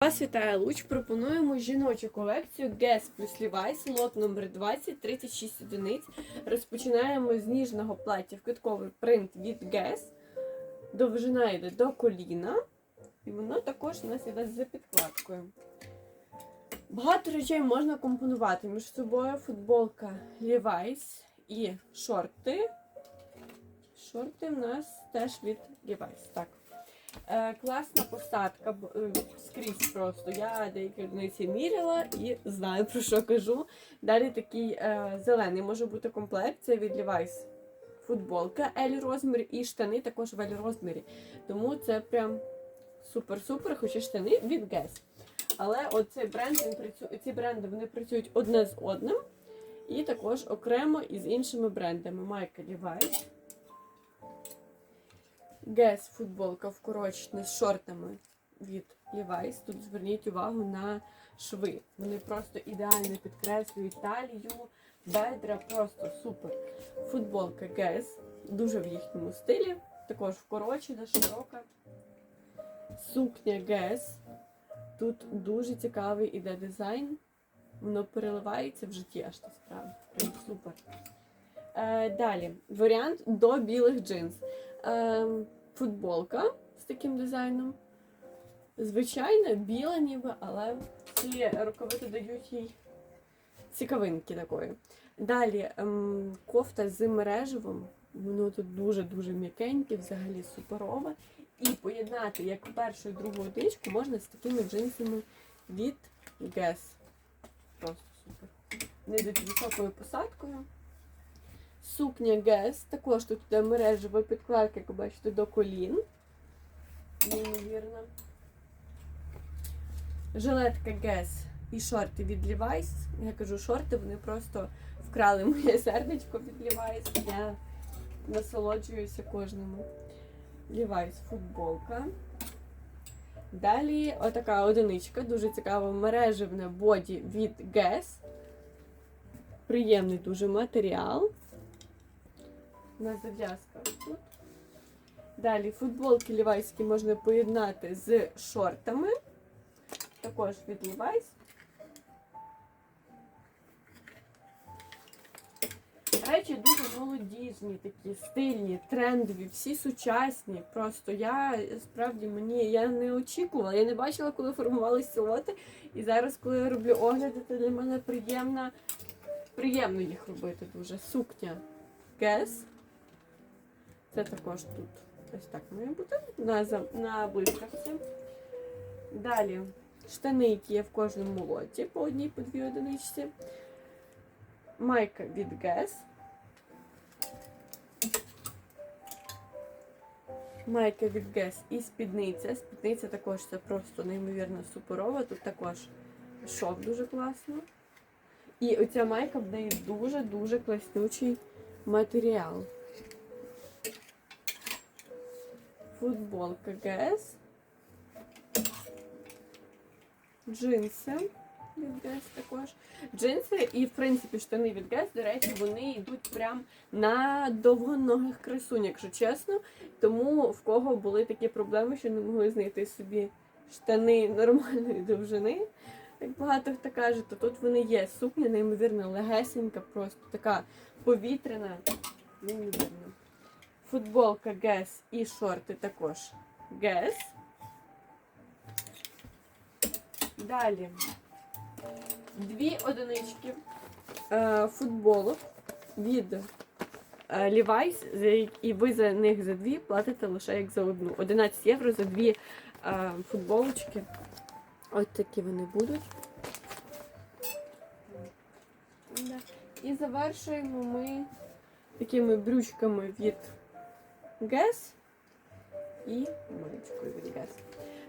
Вас вітає Луч. Пропонуємо жіночу колекцію Guess плюс Levi's, лот номер 20, 36 одиниць. Розпочинаємо з ніжного плаття в квітковий принт від Guess. Довжина йде до коліна. І воно також у нас йде за підкладкою. Багато речей можна компонувати між собою. Футболка Levi's і шорти. Шорти в нас теж від Levi's. Так. Е, класна посадка е, скрізь просто. Я деякі одиниці міряла і знаю про що кажу. Далі такий е, зелений може бути комплект. Це від Levi's футболка L розмір і штани також в L розмірі. Тому це прям супер-супер, хоча штани від Guess. Але оцей бренд він працює, ці бренди вони працюють одне з одним. І також окремо із іншими брендами. Майка Levi's. Guess футболка вкорочена з шортами від Levi's. Тут зверніть увагу на шви. Вони просто ідеально підкреслюють талію, бедра, просто супер. Футболка Guess, дуже в їхньому стилі. Також вкорочена, широка. Сукня Guess. Тут дуже цікавий іде дизайн. Воно переливається в житті аж насправді. Прям супер. Е, далі, варіант до білих джинс. Е, футболка з таким дизайном. Звичайна, біла ніби, але ці рукавиці дають їй цікавинки такої. Далі ем, кофта з мережевим. Воно тут дуже-дуже м'якеньке, взагалі суперове. І поєднати як першу і другу одичку можна з такими джинсами від Guess. Просто супер. Йдуть з високою посадкою. Сукня Guess. Також тут йде мережева підкладка, як ви бачите, до колін. Неймовірно. Жилетка Guess і шорти від Levi's. Я кажу шорти, вони просто вкрали моє сердечко від Levi's. Я насолоджуюся кожному. Levi's футболка. Далі отака одиничка, дуже цікава мережевне боді від Guess. Приємний дуже матеріал. У нас зав'язка тут. Далі футболки лівайські можна поєднати з шортами. Також від Levi's. Речі дуже молодіжні, такі стильні, трендові, всі сучасні. Просто я справді мені я не очікувала, я не бачила, коли формувалися лоти. І зараз, коли я роблю огляди, це для мене приємно, приємно їх робити дуже. Сукня Guess. Це також тут. Ось так має бути на, на блискавці. Далі штани, які є в кожному лоті, по одній, по дві одиничці. Майка від Guess. Майка від Guess і спідниця. Спідниця також це просто неймовірно суперова. Тут також шов дуже класно. І оця майка в неї дуже-дуже класнючий матеріал. Футболка Guess. Джинси від Guess також. Джинси і, в принципі, штани від Guess, до речі, вони йдуть прям на довгоногих красунь, якщо чесно. Тому в кого були такі проблеми, що не могли знайти собі штани нормальної довжини, як багато хто каже, то тут вони є. Сукня, неймовірно, легесенька, просто така повітряна, неймовірно. Футболка Guess і шорти також Guess. Далі дві одинички е, футболок від е, і ви за них за дві платите лише як за одну. 11 євро за дві е, футболочки. Ось такі вони будуть. І завершуємо ми такими брючками від Guess і від Guess.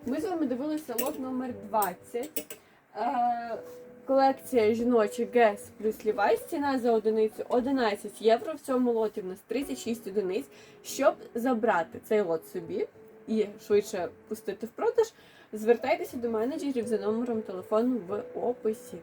Ми з вами дивилися лот номер 20. Е, колекція жіночі Guess плюс Levi's. Ціна за одиницю 11 євро. В цьому лоті в нас 36 одиниць. Щоб забрати цей лот собі і швидше пустити в продаж, звертайтеся до менеджерів за номером телефону в описі.